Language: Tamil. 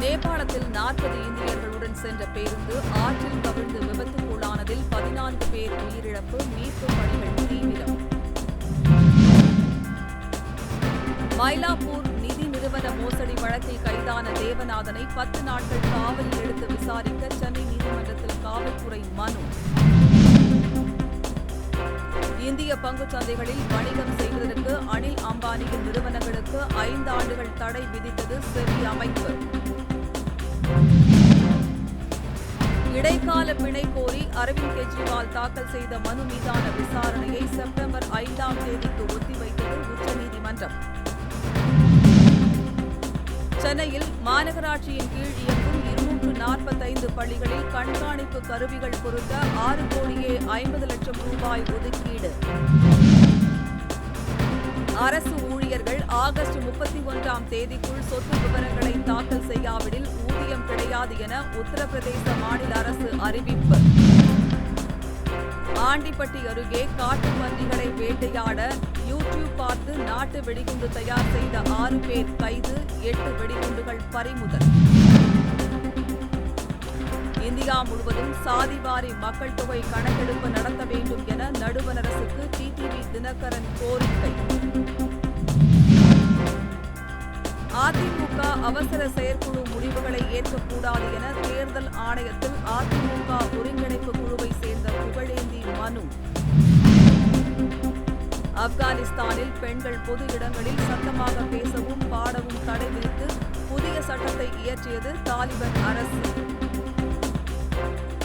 நேபாளத்தில் நாற்பது இந்தியர்களுடன் சென்ற பேருந்து ஆற்றில் கவிழ்ந்து விபத்துக்குள்ளானதில் பதினான்கு பேர் உயிரிழப்பு மீட்பு பணிகள் தீவிரம். மயிலாப்பூர் நிதி நிறுவன மோசடி வழக்கில் கைதான தேவநாதனை பத்து நாட்கள் காவலில் எடுத்து விசாரிக்க சென்னை நீதிமன்றத்தில் காவல்துறை மனு. இந்திய பங்குச் சந்தைகளில் வணிகம் செய்வதற்கு அனில் அம்பானியின் நிறுவனங்களுக்கு ஐந்து ஆண்டுகள் தடை விதித்தது செபி அமைப்பு. இடைக்கால பிணை கோரி அரவிந்த் கெஜ்ரிவால் தாக்கல் செய்த மனு மீதான விசாரணையை செப்டம்பர் ஐந்தாம் தேதிக்கு ஒத்திவைத்தது உச்சநீதிமன்றம். சென்னையில் மாநகராட்சியின் கீழ் இயங்கும் இருநூற்று நாற்பத்தைந்து பள்ளிகளில் கண்காணிப்பு கருவிகள் பொருத்த ஆறு கோடியே ஐம்பது லட்சம் ரூபாய் ஒதுக்கீடு. அரசு ஊழியர்கள் ஆகஸ்ட் முப்பத்தி ஒன்றாம் தேதிக்குள் சொத்து விவரங்களை தாக்கல் செய்யாவிடில் ஊதியம் கிடையாது என உத்தரப்பிரதேச மாநில அரசு அறிவிப்பு. ஆண்டிப்பட்டி அருகே காட்டு பன்றிகளை வேட்டையாட யூடியூப் பார்த்து நாட்டு வெடிகுண்டு தயார் செய்த ஆறு பேர் கைது எட்டு வெடிகுண்டுகள் பறிமுதல். இந்தியா முழுவதும் சாதிவாரி மக்கள் தொகை கணக்கெடுப்பு நடத்த வேண்டும் என நடுவண் அரசுக்கு டிடிவி தினகரன் கோரிக்கை. அதிமுக அவசர செயற்குழு முடிவுகளை ஏற்கக்கூடாது என தேர்தல் ஆணையத்தில் அதிமுக ஒருங்கிணைப்பு குழுவை சேர்ந்த புகழேந்தி மனு. ஆப்கானிஸ்தானில் பெண்கள் பொது இடங்களில் சத்தமாக பேசவும் பாடவும் தடை விதித்து புதிய சட்டத்தை இயற்றியது தாலிபன் அரசு. Bye.